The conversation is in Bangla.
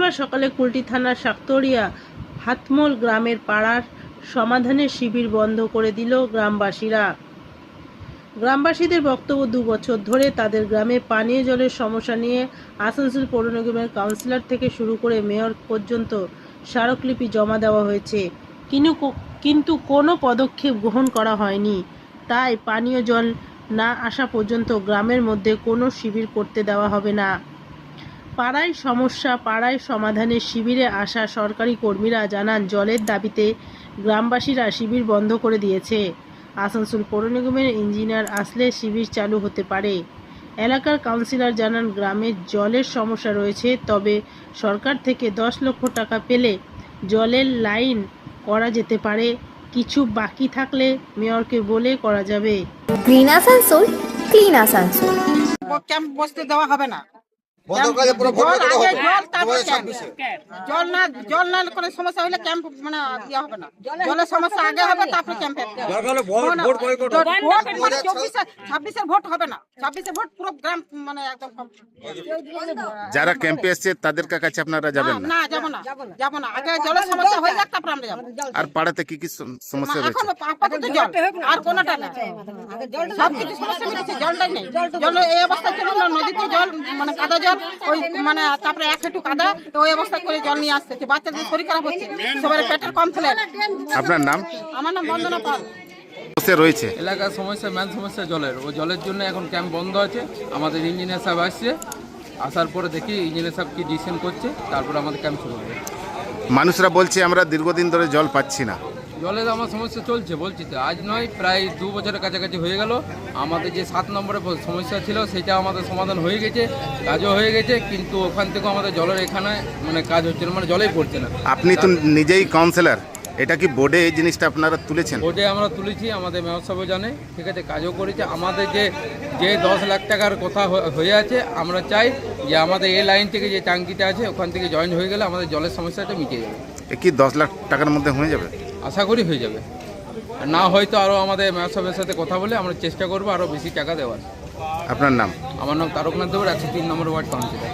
সকালে কুলটি থানার শাক্তরিয়া হাতমোল গ্রামের পাড়ার সমাধানের শিবির বন্ধ করে দিল গ্রামবাসীরা। গ্রামবাসীদের বক্তব্য দু বছর ধরে তাদের গ্রামে পানীয় জলের সমস্যা নিয়ে আসানসোল পৌর নিগমের কাউন্সিলর থেকে শুরু করে মেয়র পর্যন্ত স্মারকলিপি জমা দেওয়া হয়েছে। কিন্তু কিন্তু কোনো পদক্ষেপ গ্রহণ করা হয়নি। তাই পানীয় জল না আসা পর্যন্ত গ্রামের মধ্যে কোনো শিবির করতে দেওয়া হবে না। পাড়ায় সমস্যা পাড়ায় সমাধানের শিবিরে আসা সরকারি কর্মীরা জানান জলের দাবিতে গ্রামবাসীরা শিবির বন্ধ করে দিয়েছে। আসানসোল পৌর নিগমের ইঞ্জিনিয়ার আসলে শিবির চালু হতে পারে। এলাকার কাউন্সিলর জানান গ্রামে জলের সমস্যা রয়েছে তবে সরকার থেকে দশ লক্ষ টাকা পেলে জলের লাইন করা যেতে পারে। কিছু বাকি থাকলে মেয়রকে বলে করা যাবে। Green Asansol clean Asansol. Camp বসতে দেওয়া হবে না। জল করে আগে দেবো। জল তারপর দুই হাজার ক্যাম্প। ছাব্বিশে। জল না জল না করে সমস্যা হলে ক্যাম্প মানে ইয়ে হবে না। জলের সমস্যা আগে হবে তারপর ক্যাম্প দরকার হলে ভোট ভোট বয়কট হবে। ভোট মানে চব্বিশে ছাব্বিশের ভোট হবে না। ছাব্বিশের ভোট পুরো গ্রাম মানে একদম যারা ক্যাম্পে এসছে তাদের কাছে আপনারা যাবেন না? না যাব না। যাব না। আগে জলের সমস্যা হয়ে যাক তারপর আমরা যাব। আর পাড়াতে কি কি সম- সমস্যা না, রয়েছে? আপাতত জল। আর কোনটা না সব কিছু সমস্যা মিটেছে জলটাই নেই। জল এই অবস্থা জল মানে কাদা জল ওই মানে তারপরে এক হাঁটু কাদা তো ওই অবস্থা করে জল নিয়ে আসতেছে বাচ্চাদের শরীর খারাপ হচ্ছে সবার পেটের কমপ্লেন আপনার নাম? আমার নাম বন্দনা পাল। সমস্যা রয়েছে? এলাকার সমস্যা মেন সমস্যা জলের। ও জলের জন্য এখন ক্যাম্প বন্ধ আছে। আমাদের ইঞ্জিনিয়ার সাহেব আসছে। আসার পরে দেখি ইঞ্জিনিয়ার সাহেব কি ডিসিশন করছে। তারপরে আমাদের ক্যাম্প শুরু হবে। মানুষরা বলছে আমরা দীর্ঘদিন ধরে জল পাচ্ছি না। জলের আমার সমস্যা চলছে বলছি তো। আজ নয় প্রায় দু বছরের কাছাকাছি হয়ে গেল। আমাদের যে সাত নম্বরে সমস্যা ছিল সেটা আমাদের সমাধান হয়ে গেছে কাজও হয়ে গেছে কিন্তু ওখান থেকেও আমাদের জলের এখানে মানে কাজ হচ্ছে না মানে জলেই পড়ছে না। আপনি তো নিজেই কাউন্সিলর এটা কি বোর্ডে এই জিনিসটা আপনারা তুলেছেন? বোর্ডে আমরা তুলেছি আমাদের মেয়র জানে ঠিক আছে কাজও করেছে। আমাদের যে যে দশ লাখ টাকার কথা হয়ে আছে আমরা চাই যে আমাদের এই লাইন থেকে যে টাঙ্কিটা আছে ওখান থেকে জয়েন হয়ে গেলে আমাদের জলের সমস্যাটা মিটে যাবে কি দশ লাখ টাকার মধ্যে হয়ে যাবে? আশা করি হয়ে যাবে। আর না হয়তো আরও আমাদের মেয়র সাথে কথা বলে আমরা চেষ্টা করব আরও বেশি টাকা দেওয়ার। আপনার নাম? আমার নাম তারকনাথ দেবর একশো তিন নম্বর ওয়ার্ড কাউন্সিলর।